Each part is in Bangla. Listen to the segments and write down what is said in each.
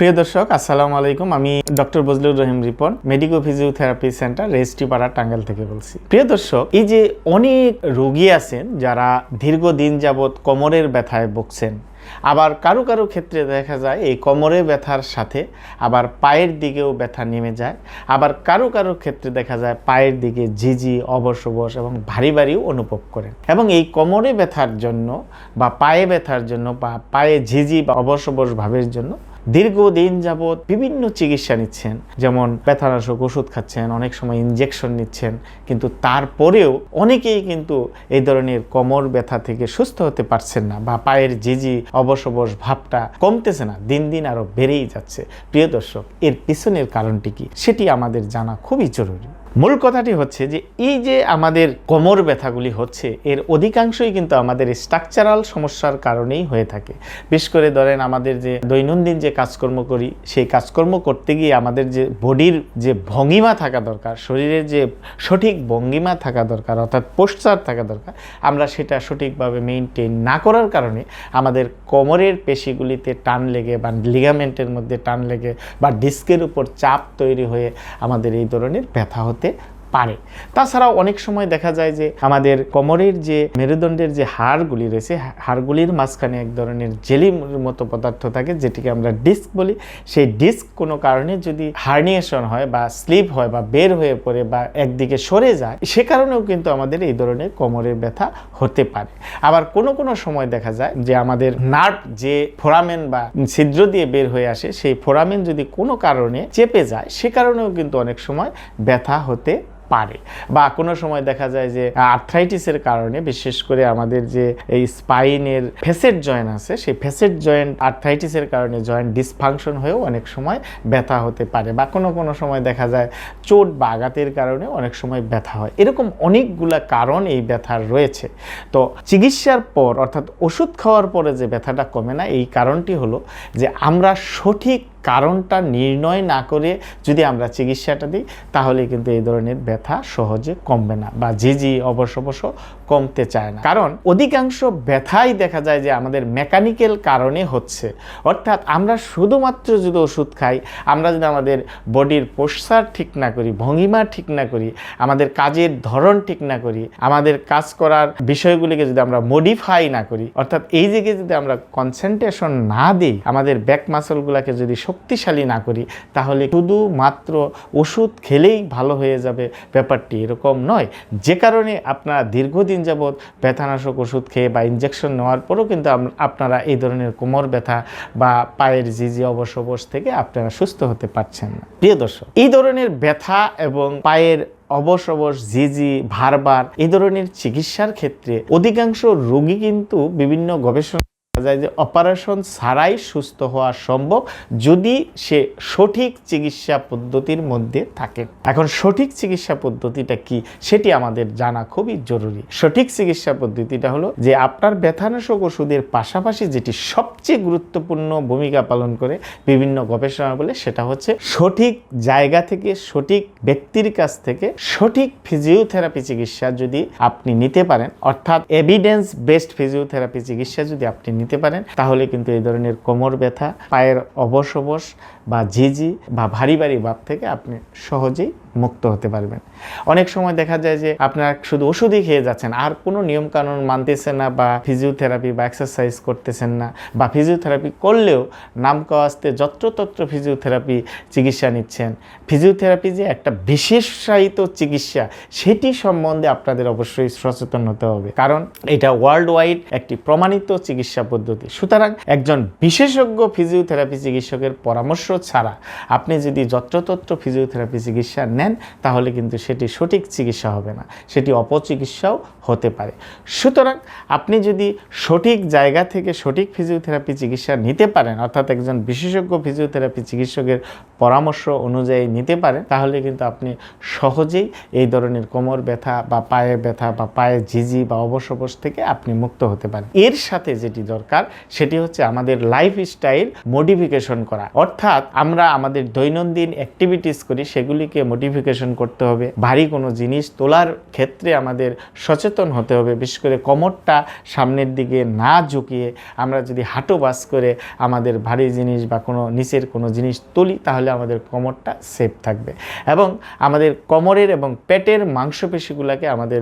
প্রিয় দর্শক, আসসালামু আলাইকুম। আমি doctor Bazlur Rahim Ripon medico physiotherapy centre Registripara Tangail থেকে বলছি। প্রিয় দর্শক, এই যে অনেক রোগী আছেন যারা দীর্ঘদিন যাবৎ কোমরের ব্যথায় ভুগছেন, আবার কারও কারও ক্ষেত্রে দেখা যায় এই কোমরে ব্যথার সাথে আবার পায়ের দিকেও ব্যথা নেমে যায়, আবার কারও কারও ক্ষেত্রে দেখা যায় পায়ের দিকে ঝিঝি অবশ এবং ভারী ভারীও অনুভব করেন। এবং এই কোমরে ব্যথার জন্য বা পায়ে ব্যথার জন্য বা পায়ে ঝিঝি বা অবশ ভাবের জন্য দীর্ঘদিন যাবৎ বিভিন্ন চিকিৎসা নিচ্ছেন। যেমন ব্যথানাশক ওষুধ খাচ্ছেন, অনেক সময় ইনজেকশন নিচ্ছেন, কিন্তু তারপরেও অনেকেই কিন্তু এই ধরনের কোমর ব্যথা থেকে সুস্থ হতে পারছেন না বা পায়ের জিজি অবশ অবশ ভাবটা কমতেছে না, দিন দিন আরও বেড়েই যাচ্ছে। প্রিয় দর্শক, এর পিছনের কারণটি কি? সেটি আমাদের জানা খুবই জরুরি। মূল কথাটি হচ্ছে যে এই যে আমাদের কোমর ব্যথাগুলি হচ্ছে, এর অধিকাংশই কিন্তু আমাদের স্ট্রাকচারাল সমস্যার কারণেই হয়ে থাকে। বিশেষ করে ধরেন আমাদের যে দৈনন্দিন যে কাজকর্ম করি, সেই কাজকর্ম করতে গিয়ে আমাদের যে বডির যে ভঙ্গিমা থাকা দরকার, শরীরের যে সঠিক ভঙ্গিমা থাকা দরকার, অর্থাৎ পোস্টার থাকা দরকার, আমরা সেটা সঠিকভাবে মেনটেন না করার কারণে আমাদের কোমরের পেশিগুলিতে টান লেগে বা লিগামেন্টের মধ্যে টান লেগে বা ডিস্কের উপর চাপ তৈরি হয়ে আমাদের এই ধরনের ব্যথা হতে gente পারে। তাছাড়াও অনেক সময় দেখা যায় যে আমাদের কোমরের যে মেরুদণ্ডের যে হাড়গুলি রয়েছে হাড়গুলির মাঝখানে এক ধরনের জেলির মতো পদার্থ থাকে, যেটিকে আমরা ডিস্ক বলি। সেই ডিস্ক কোনো কারণে যদি হার্নিয়েশন হয় বা স্লিপ হয় বা বের হয়ে পড়ে বা একদিকে সরে যায়, সে কারণেও কিন্তু আমাদের এই ধরনের কোমরের ব্যথা হতে পারে। আবার কোনো কোনো সময় দেখা যায় যে আমাদের নার্ভ যে ফোরামেন বা ছিদ্র দিয়ে বের হয়ে আসে, সেই ফোরামেন যদি কোনো কারণে চেপে যায়, সে কারণেও কিন্তু অনেক সময় ব্যথা হতে পারে। বা কোনো সময় দেখা যায় যে আর্থ্রাইটিসের কারণে, বিশেষ করে আমাদের যে এই স্পাইনের ফেসেট জয়েন্ট আছে, সেই ফেসেট জয়েন্ট আর্থ্রাইটিসের কারণে জয়েন্ট ডিসফাংশন হয়েও অনেক সময় ব্যথা হতে পারে। বা কোনো কোনো সময় দেখা যায় চোট বা আঘাতের কারণে অনেক সময় ব্যথা হয়। এরকম অনেকগুলা কারণ এই ব্যথার রয়েছে। তো চিকিৎসার পর, অর্থাৎ ওষুধ খাওয়ার পরে যে ব্যথাটা কমে না, এই কারণটি হলো যে, আমরা সঠিক কারণটা নির্ণয় না করে যদি আমরা চিকিৎসাটা দিই, তাহলে কিন্তু এই ধরনের ব্যথা সহজে কমবে না বা যে যে অবশ্য অবশ্য কমতে চায় না। কারণ অধিকাংশ ব্যথাই দেখা যায় যে আমাদের মেকানিক্যাল কারণে হচ্ছে। অর্থাৎ আমরা শুধুমাত্র যদি ওষুধ খাই, আমরা যদি আমাদের বডির পোস্টার ঠিক না করি, ভঙ্গিমা ঠিক না করি, আমাদের কাজের ধরন ঠিক না করি, আমাদের কাজ করার বিষয়গুলিকে যদি আমরা মডিফাই না করি, অর্থাৎ এই দিকে যদি আমরা কনসেন্ট্রেশন না দিই, আমাদের ব্যাক মাসলগুলোকে যদি শক্তিশালী না করি, তাহলে শুধুমাত্র ওষুধ খেলেই ভালো হয়ে যাবে। ব্যাপারটি এরকম নয়। যে কারণে আপনারা দীর্ঘদিন যাবৎ ব্যথানাশক ওষুধ খেয়ে বা ইঞ্জেকশন নেওয়ার পরও কিন্তু আপনারা এই ধরনের কোমর ব্যথা বা পায়ের জিজি অবশ অবশ থেকে আপনারা সুস্থ হতে পারছেন না। প্রিয় দর্শক, এই ধরনের ব্যথা এবং পায়ের অবশ অবশ জিজি ভারবার এই ধরনের চিকিৎসার ক্ষেত্রে অধিকাংশ রোগী কিন্তু বিভিন্ন গবেষণা যায় যে অপারেশন ছাড়াই সুস্থ হওয়া সম্ভব যদি সে সঠিক চিকিৎসা পদ্ধতির মধ্যে থাকে। এখন সঠিক চিকিৎসা পদ্ধতিটা কি সেটি আমাদের জানা খুবই জরুরি। সঠিক চিকিৎসা পদ্ধতিটা হলো যে আপনার ব্যথানাশক ওষুধের পাশাপাশি যেটি সবচেয়ে গুরুত্বপূর্ণ ভূমিকা পালন করে বিভিন্ন গবেষণা বলে সেটা হচ্ছে সঠিক জায়গা থেকে, সঠিক ব্যক্তির কাছ থেকে সঠিক ফিজিওথেরাপি চিকিৎসা যদি আপনি নিতে পারেন, অর্থাৎ এভিডেন্স বেসড ফিজিওথেরাপি চিকিৎসা যদি আপনি নিতে পারেন, তাহলে কিন্তু এই ধরনের কোমর ব্যথা, পায়ের অবশ অবশ বা ঝিঝি বা ভারী ভারী ভাব থেকে আপনি সহজেই মুক্ত হতে পারবেন। অনেক সময় দেখা যায় যে আপনারা শুধু ওষুধই খেয়ে যাচ্ছেন, আর কোনো নিয়মকানুন মানতেছেন না বা ফিজিওথেরাপি বা এক্সারসাইজ করতেছেন না বা ফিজিওথেরাপি করলেও নাম কাওয়াজতে যত্রতত্র ফিজিওথেরাপি চিকিৎসা নিচ্ছেন। ফিজিওথেরাপি যে একটা বিশেষায়িত চিকিৎসা, সেটি সম্বন্ধে আপনাদের অবশ্যই সচেতন হতে হবে। কারণ এটা ওয়ার্ল্ড ওয়াইড একটি প্রমাণিত চিকিৎসা পদ্ধতি। সুতরাং একজন বিশেষজ্ঞ ফিজিওথেরাপি চিকিৎসকের পরামর্শ ছাড়া আপনি যদি যত্রতত্র ফিজিওথেরাপি চিকিৎসা নেন, তাহলে কিন্তু সেটি সঠিক চিকিৎসা হবে না। সেটি অপচিকিৎসাও হতে পারে। সুতরাং আপনি যদি সঠিক জায়গা থেকে সঠিক ফিজিওথেরাপি চিকিৎসা নিতে পারেন, অর্থাৎ একজন বিশেষজ্ঞ ফিজিওথেরাপি চিকিৎসকের পরামর্শ অনুযায়ী নিতে পারেন, তাহলে কিন্তু আপনি সহজেই এই ধরনের কোমর ব্যথা বা পায়ে ব্যথা বা পায়ে ঝিঝি বা অবশ থেকে আপনি মুক্ত হতে পারেন। এর সাথে যেটি দরকার, সেটি হচ্ছে আমাদের লাইফ স্টাইল মডিফিকেশন করা। অর্থাৎ আমরা আমাদের দৈনন্দিন অ্যাক্টিভিটিস করি, সেগুলিকে মডিফিকেশন মডিফিকেশন করতে হবে, ভারী কোনো জিনিস তোলার ক্ষেত্রে আমাদের সচেতন হতে হবে, বিশেষ করে কোমরটা সামনের দিকে না ঝুঁকিয়ে আমরা যদি হাঁটু বাস করে আমাদের ভারী জিনিস বা কোনো নিচের কোনো জিনিস তুলি, তাহলে আমাদের কোমরটা সেফ থাকবে। এবং আমাদের কোমরের এবং পেটের মাংসপেশিগুলোকে আমাদের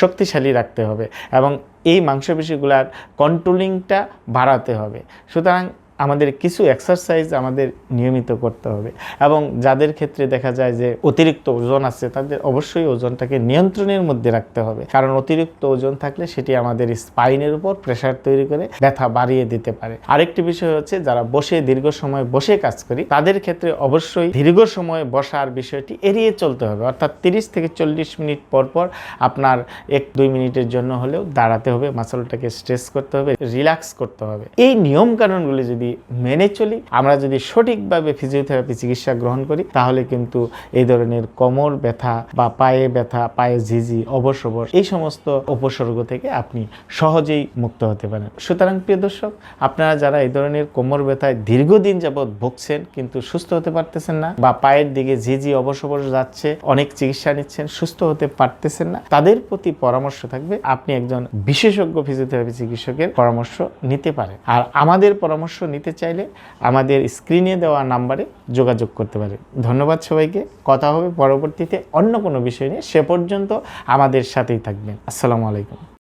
শক্তিশালী রাখতে হবে এবং এই মাংসপেশিগুলার কন্ট্রোলিংটা বাড়াতে হবে। সুতরাং আমাদের কিছু এক্সারসাইজ আমাদের নিয়মিত করতে হবে। এবং যাদের ক্ষেত্রে দেখা যায় যে অতিরিক্ত ওজন আছে, তাদের অবশ্যই ওজনটাকে নিয়ন্ত্রণের মধ্যে রাখতে হবে। কারণ অতিরিক্ত ওজন থাকলে সেটি আমাদের স্পাইনের উপর প্রেশার তৈরি করে ব্যথা বাড়িয়ে দিতে পারে। আরেকটি বিষয় হচ্ছে, যারা বসে দীর্ঘ সময় বসে কাজ করি, তাদের ক্ষেত্রে অবশ্যই দীর্ঘ সময় বসার বিষয়টি এড়িয়ে চলতে হবে। অর্থাৎ তিরিশ থেকে চল্লিশ মিনিট পর পর আপনার এক দুই মিনিটের জন্য হলেও দাঁড়াতে হবে মাসলটাকে স্ট্রেস করতে হবে রিল্যাক্স করতে হবে। এই নিয়ম কানুনগুলি যদি মেনে চলি, আমরা যদি সঠিকভাবে ফিজিওথেরাপি চিকিৎসা গ্রহণ করি, তাহলে কিন্তু এই ধরনের কোমর ব্যথা বা পায়ে ব্যথা, পায়ে ঝিঝি অবশ এই সমস্ত উপসর্গ থেকে আপনি সহজেই মুক্ত হতে পারেন। সুতরাং প্রিয় দর্শক, আপনারা যারা এই ধরনের কোমর ব্যথায় দীর্ঘদিন যাবৎ ভুগছেন, কিন্তু সুস্থ হতে পারতেছেন না বা পায়ের দিকে ঝিঝি অবশ যাচ্ছে, অনেক চিকিৎসা নিচ্ছেন, সুস্থ হতে পারতেছেন না, তাদের প্রতি পরামর্শ থাকবে, আপনি একজন বিশেষজ্ঞ ফিজিওথেরাপি চিকিৎসকের পরামর্শ নিতে পারেন। আর আমাদের পরামর্শ নিতে চাইলে আমাদের স্ক্রিনে দেওয়া নাম্বারে যোগাযোগ করতে পারে। ধন্যবাদ সবাইকে। কথা হবে পরবর্তীতে অন্য কোনো বিষয় নিয়ে। সে পর্যন্ত আমাদের সাথেই থাকবেন। আসসালামু আলাইকুম।